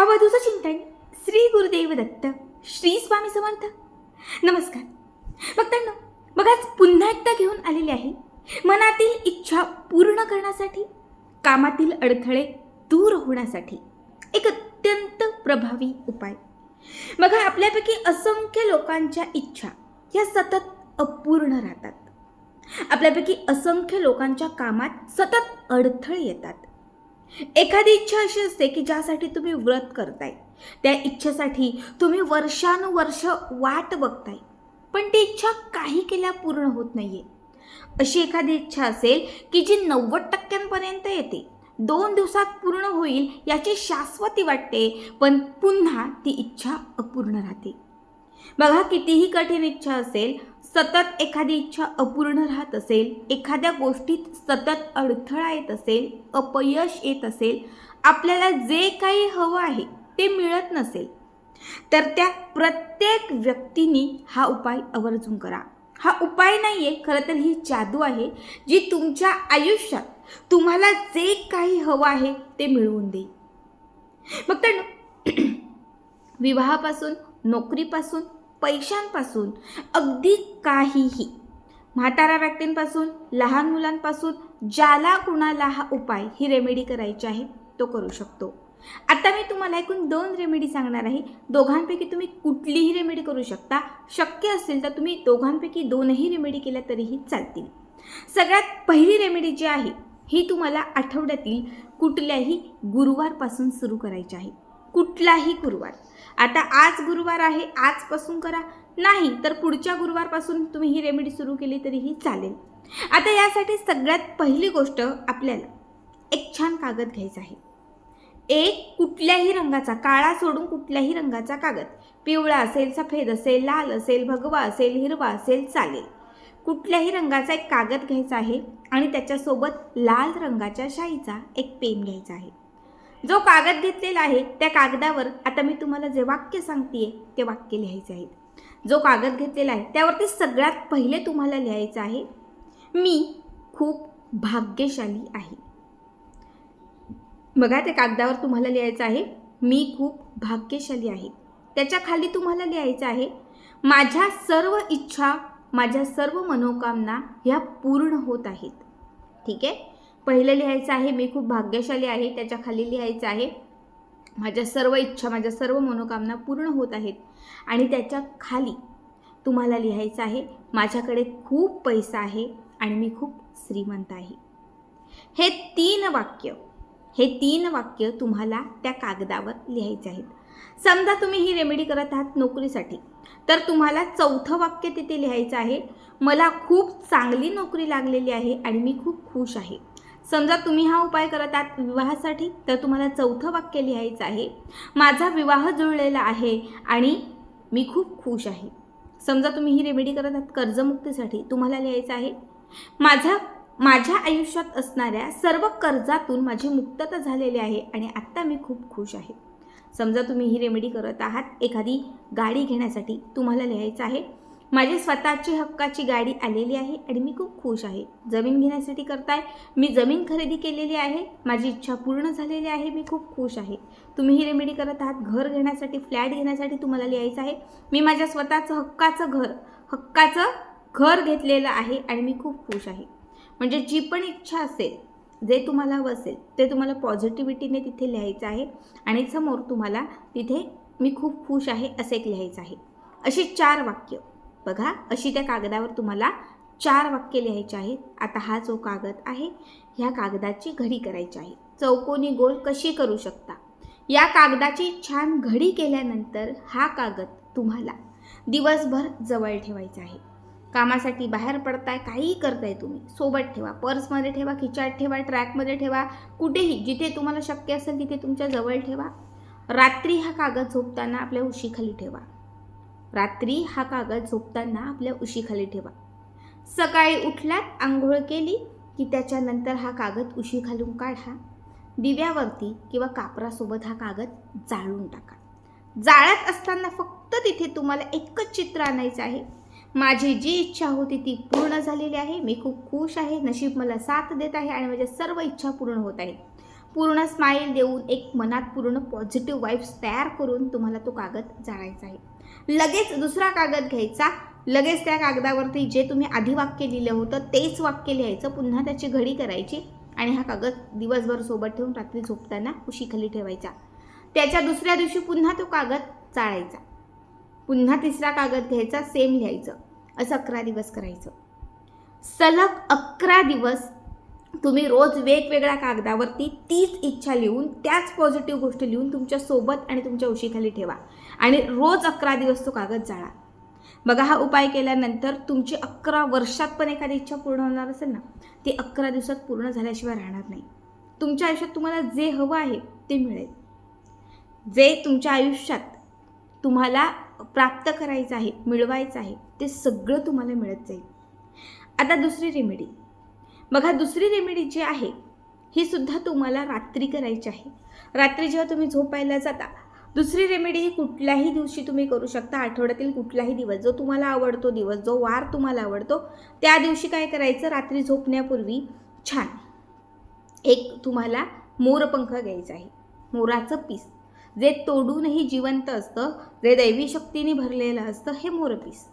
अवधूचं चिंतन श्री गुरुदेव दत्त श्री स्वामी समर्थ. नमस्कार. भक्तांनो बघा आज पुन्हा एकदा घेऊन आलेले आहे मनातील इच्छा पूर्ण करण्यासाठी कामातील अडथळे दूर होण्यासाठी एक अत्यंत प्रभावी उपाय. बघा आपल्यापैकी असंख्य लोकांच्या इच्छा या सतत अपूर्ण राहतात. आपल्यापैकी असंख्य लोकांच्या कामात सतत अडथळे येतात. एखादी इच्छा अशी असते की ज्यासाठी तुम्ही व्रत करताय. त्या इच्छेसाठी तुम्ही वर्षानुवर्ष वाट बघताय. पण ती इच्छा काही केल्या पूर्ण होत नाहीये. अशी एखादी इच्छा असेल की जी नव्वद टक्क्यांपर्यंत येते. दोन दिवसात पूर्ण होईल याची शाश्वती वाटते पण पुन्हा ती इच्छा अपूर्ण राहते. बघा कितीही कठीण इच्छा असेल सतत एखादी इच्छा अपूर्ण राहत असेल एखाद्या गोष्टीत सतत अडथळा येत असेल अपयश येत असेल आपल्याला जे काही हवं आहे ते मिळत नसेल तर त्या प्रत्येक व्यक्तीने हा उपाय आवर्जून करा. हा उपाय नाही आहे खरं तर ही जादू आहे जी तुमच्या आयुष्यात तुम्हाला जे काही हवं आहे ते मिळवून देईल. मग तर विवाहापासून नोकरीपासून पैशांपासून अगदी काहीही. म्हाताऱ्या व्यक्तींपासून लहान मुलांपासून ज्याला कुणाला हा उपाय ही रेमेडी करायची आहे तो करू शकतो. आता मी तुम्हाला एकूण दोन रेमेडी सांगणार आहे. दोघांपैकी तुम्ही कुठलीही रेमेडी करू शकता. शक्य असेल तर तुम्ही दोघांपैकी दोनही रेमेडी केल्या तरीही चालतील. सगळ्यात पहिली रेमेडी जी आहे ही तुम्हाला आठवड्यातील कुठल्याही गुरुवारपासून सुरू करायची आहे. कुठलाही गुरुवार. आता आज गुरुवार आहे आजपासून करा. नाही तर पुढच्या गुरुवारपासून तुम्ही ही रेमेडी सुरू केली तरीही चालेल. आता यासाठी सगळ्यात पहिली गोष्ट आपल्याला एक छान कागद घ्यायचा आहे. एक कुठल्याही रंगाचा काळा सोडून कुठल्याही रंगाचा कागद. पिवळा असेल सफेद असेल लाल असेल भगवा असेल हिरवा असेल चालेल. कुठल्याही रंगाचा एक कागद घ्यायचा आहे आणि त्याच्यासोबत लाल रंगाच्या शाईचा एक पेन घ्यायचा आहे. जो कागद घेतलेला आहे त्या कागदावर आता मी तुम्हाला जे वाक्य सांगते ते वाक्य लिहायचे आहेत. जो कागद घेतलेला आहे त्यावरती सगळ्यात पहिले तुम्हाला लिहायचं आहे मी खूप भाग्यशाली आहे. बघा त्या कागदावर तुम्हाला लिहायचं आहे मी खूप भाग्यशाली आहे. त्याच्याखाली तुम्हाला लिहायचं आहे माझ्या सर्व इच्छा माझ्या सर्व मनोकामना ह्या पूर्ण होत आहेत. ठीक आहे? पहिलं लिहायचं आहे मी खूप भाग्यशाली आहे त्याच्याखाली लिहायचं आहे. माझ्या सर्व इच्छा माझ्या सर्व मनोकामना पूर्ण होत आहेत. आणि त्याच्याखाली तुम्हाला लिहायचं आहे माझ्याकडे खूप पैसा आहे आणि मी खूप श्रीमंत आहे. हे तीन वाक्य हे तीन वाक्य तुम्हाला त्या कागदावर लिहायचे आहेत. समजा तुम्ही ही रेमेडी करत आहात नोकरीसाठी तर तुम्हाला चौथं वाक्य तिथे लिहायचं आहे मला खूप चांगली नोकरी लागलेली आहे आणि मी खूप खुश आहे. समजा तुम्ही हा उपाय करत आहात विवाहासाठी तर तुम्हाला चौथं वाक्य लिहायचं आहे माझा विवाह जुळलेला आहे आणि मी खूप खुश आहे. समजा तुम्ही ही रेमेडी करत आहात कर्जमुक्तीसाठी तुम्हाला लिहायचं आहे माझा माझ्या आयुष्यात असणाऱ्या सर्व कर्जातून माझी मुक्तता झालेली आहे आणि आत्ता मी खूप खुश आहे. समजा तुम्ही ही रेमेडी करत आहात एखादी गाडी घेण्यासाठी तुम्हाला लिहायचं आहे माझी स्वतःची हक्काची गाडी आलेली आहे आणि मी खूप खुश आहे. जमीन घेण्यासाठी करताय. मी जमीन खरेदी केलेली आहे. माझी इच्छा पूर्ण झालेली आहे. मी खूप खुश आहे. तुम्ही ही रेमेडी करत आहात. घर घेण्यासाठी फ्लॅट घेण्यासाठी तुम्हाला लिहायचं आहे. मी माझ्या स्वतःचं हक्काचं घर हक्काचं घर घेतलेलं आहे आणि मी खूप खुश आहे. म्हणजे जी पण इच्छा असेल जे तुम्हाला हवं असेल ते तुम्हाला पॉझिटिव्हिटीने तिथे लिहायचं आहे आणि समोर तुम्हाला तिथे मी खूप खुश आहे असे एक लिहायचं आहे. अशी चार वाक्य. बघा अशी त्या कागदावर तुम्हाला चार वाक्य लिहायचे आहेत. आता हा जो कागद आहे ह्या कागदाची घडी करायची आहे. चौकोनी गोल कशी करू शकता? या कागदाची छान घडी केल्यानंतर हा कागद तुम्हाला दिवसभर जवळ ठेवायचा आहे. कामासाठी बाहेर पडताय काहीही करताय तुम्ही. सोबत ठेवा पर्समध्ये ठेवा खिचात ठेवा ट्रॅकमध्ये ठेवा कुठेही जिथे तुम्हाला शक्य असेल तिथे तुमच्या जवळ ठेवा. रात्री हा कागद झोपताना आपल्या उशीखाली ठेवा. रात्री हा कागद झोपताना आपल्या उशीखाली ठेवा. सकाळी उठल्यात आंघोळ केली की त्याच्यानंतर हा कागद उशी घालून काढा. दिव्यावरती किंवा कापरासोबत हा कागद जाळून टाका. जाळत असताना फक्त तिथे तुम्हाला एकच चित्र आणायचं आहे. माझी जी इच्छा होती ती पूर्ण झालेली आहे. मी खूप खुश आहे. नशीब मला साथ देत आहे आणि माझ्या सर्व इच्छा पूर्ण होत आहेत. पूर्ण स्माईल देऊन एक मनात पूर्ण पॉझिटिव्ह वाईब्स तयार करून तुम्हाला तो कागद जाळायचा आहे. लगेच दुसरा कागद घ्यायचा. लगेच त्या कागदावरती जे तुम्ही आधी वाक्य लिहिलं होतं तेच वाक्य लिहायचं. पुन्हा त्याची घडी करायची आणि हा कागद दिवसभर सोबत ठेवून रात्री झोपताना उशीखाली ठेवायचा. त्याच्या दुसऱ्या दिवशी पुन्हा तो कागद चाळायचा पुन्हा तिसरा कागद घ्यायचा सेम लिहायचं. असं अकरा दिवस करायचं. सलग अकरा दिवस तुम्ही रोज वेगवेगळ्या कागदावरती तीच इच्छा लिहून त्याच पॉझिटिव्ह गोष्टी लिहून तुमच्यासोबत आणि तुमच्या उशीखाली ठेवा. आणि रोज अकरा दिवस तो कागद जाळा. बघा हा उपाय केल्यानंतर तुमची अकरा वर्षात पण एखादी इच्छा पूर्ण होणार असेल ना ती अकरा दिवसात पूर्ण झाल्याशिवाय राहणार नाही. तुमच्या आयुष्यात तुम्हाला जे हवं आहे ते मिळेल. जे तुमच्या आयुष्यात तुम्हाला प्राप्त करायचं आहे मिळवायचं आहे ते सगळं तुम्हाला मिळत जाईल. आता दुसरी रेमेडी बघा दुसरी रेमेडी जी आहे ही सुद्धा तुम्हाला रात्री करायची आहे. रात्री जेव्हा तुम्ही झोपायला जाता दुसरी रेमेडी ही कुठल्याही दिवशी तुम्ही करू शकता. आठवड्यातील कुठलाही दिवस जो तुम्हाला आवडतो दिवस जो वार तुम्हाला आवडतो त्या दिवशी काय करायचं? रात्री झोपण्यापूर्वी छान एक तुम्हाला मोरपंख घ्यायचा आहे. मोराचं पीस. जे तोडूनही जिवंत असतं जे दैवी शक्तीने भरलेलं असतं हे मोरपीस.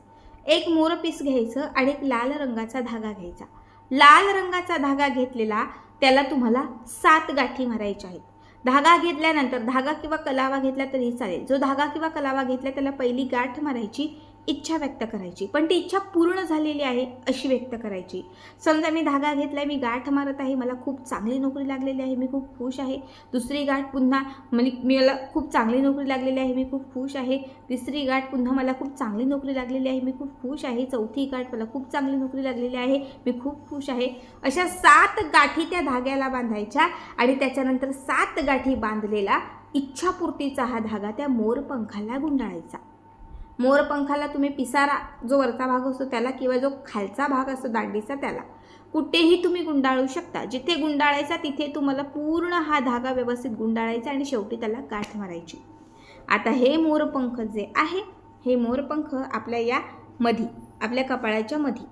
एक मोरपीस घ्यायचं आणि एक लाल रंगाचा धागा घ्यायचा. लाल रंगाचा धागा घेतलेला त्याला तुम्हाला सात गाठी मारायच्या आहेत. धागा घेतल्यानंतर धागा किंवा कलावा घेतला तरी चालेल. जो धागा किंवा कलावा घेतला त्याला पहिली गाठ मारायची इच्छा व्यक्त करायची. पण ती इच्छा पूर्ण झालेली आहे अशी व्यक्त करायची. समजा मी धागा घेतला आहे मी गाठ मारत आहे मला खूप चांगली नोकरी लागलेली आहे मी खूप खुश आहे. दुसरी गाठ पुन्हा म्हणजे मला खूप चांगली नोकरी लागलेली आहे मी खूप खुश आहे. तिसरी गाठ पुन्हा मला खूप चांगली नोकरी लागलेली आहे मी खूप खुश आहे. चौथी गाठ मला खूप चांगली नोकरी लागलेली आहे मी खूप खुश आहे. अशा सात गाठी त्या धाग्याला बांधायच्या आणि त्याच्यानंतर सात गाठी बांधलेला इच्छापूर्तीचा हा धागा त्या मोरपंखाला गुंडाळायचा. मोरपंखाला तुम्ही पिसारा जो वरचा भाग असतो त्याला किंवा जो खालचा भाग असतो दांडीचा त्याला कुठेही तुम्ही गुंडाळू शकता. जिथे गुंडाळायचा तिथे तुम्हाला पूर्ण हा धागा व्यवस्थित गुंडाळायचा आणि शेवटी त्याला गाठ मारायची. आता हे मोरपंख जे आहे हे मोरपंख आपल्या या मधी आपल्या कपाळाच्या मधी.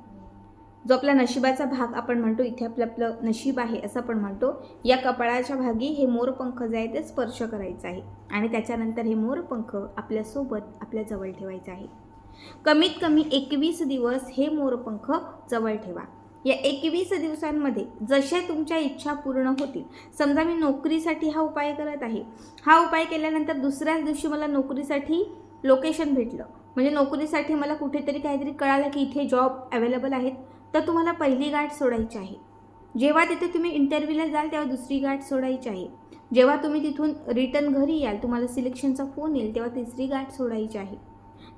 जो आपला नशिबाचा भाग आपण म्हणतो इथे आपलं आपलं नशीब आहे असं आपण म्हणतो या कपाळाच्या भागी हे मोरपंख जे आहे ते स्पर्श करायचं आहे. आणि त्याच्यानंतर हे मोरपंख आपल्यासोबत आपल्या जवळ ठेवायचं आहे. कमीत कमी एकवीस दिवस हे मोरपंख जवळ ठेवा. या एकवीस दिवसांमध्ये जशा तुमच्या इच्छा पूर्ण होतील समजा मी नोकरीसाठी हा उपाय करत आहे. हा उपाय केल्यानंतर दुसऱ्याच दिवशी मला नोकरीसाठी लोकेशन भेटलं. म्हणजे नोकरीसाठी मला कुठेतरी काहीतरी कळालं की इथे जॉब अवेलेबल आहेत. तर तुम्हाला पहिली गाठ सोडायची आहे. जेव्हा तिथे तुम्ही इंटरव्ह्यूला जाल तेव्हा दुसरी गाठ सोडायची आहे. जेव्हा तुम्ही तिथून रिटर्न घरी याल तुम्हाला सिलेक्शनचा फोन येईल तेव्हा तिसरी गाठ सोडायची आहे.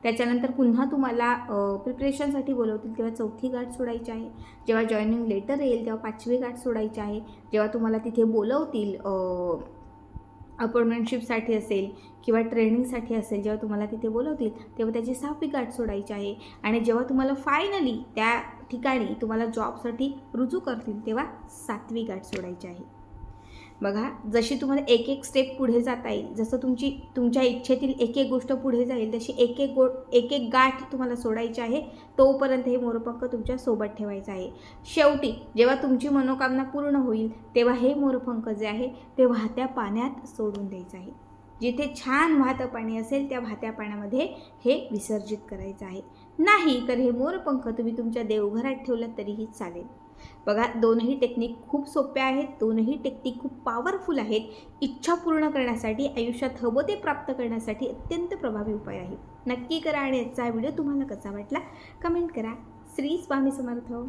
त्याच्यानंतर पुन्हा तुम्हाला प्रिपरेशनसाठी बोलवतील तेव्हा चौथी गाठ सोडायची आहे. जेव्हा जॉईनिंग लेटर येईल तेव्हा पाचवी गाठ सोडायची आहे. जेव्हा तुम्हाला तिथे बोलवतील अपॉइंटमेंटशिपसाठी असेल किंवा ट्रेनिंगसाठी असेल जेव्हा तुम्हाला तिथे बोलवतील तेव्हा त्याची सहावी गाठ सोडायची आहे. आणि जेव्हा तुम्हाला फायनली त्या ठिकाणी तुम्हाला जॉबसाठी रुजू करतील तेव्हा सातवी गाठ सोडायची आहे. बघा जशी तुम्हाला एक एक स्टेप पुढे जाता येईल जसं तुमची तुमच्या इच्छेतील एक एक गोष्ट पुढे जाईल तशी एक एक गो एक एक गाठ तुम्हाला सोडायची आहे तोपर्यंत हे मोरपंख तुमच्यासोबत ठेवायचं आहे. शेवटी जेव्हा तुमची मनोकामना पूर्ण होईल तेव्हा हे मोरपंख जे आहे ते वाहत्या पाण्यात सोडून द्यायचं आहे. जिथे छान वाहतं पाणी असेल त्या वाहत्या पाण्यामध्ये हे विसर्जित करायचं आहे. नाही तर हे मोरपंख तुम्ही तुमच्या देवघरात ठेवलं तरीही चालेल. बघा दोनही टेक्निक खूप सोप्या आहेत दोनही टेक्निक खूप पॉवरफुल आहेत. इच्छा पूर्ण करण्यासाठी आयुष्यात हवं ते प्राप्त करण्यासाठी अत्यंत प्रभावी उपाय आहे नक्की करा आणि याचा व्हिडिओ तुम्हाला कसा वाटला? कमेंट करा. श्री स्वामी समर्थ.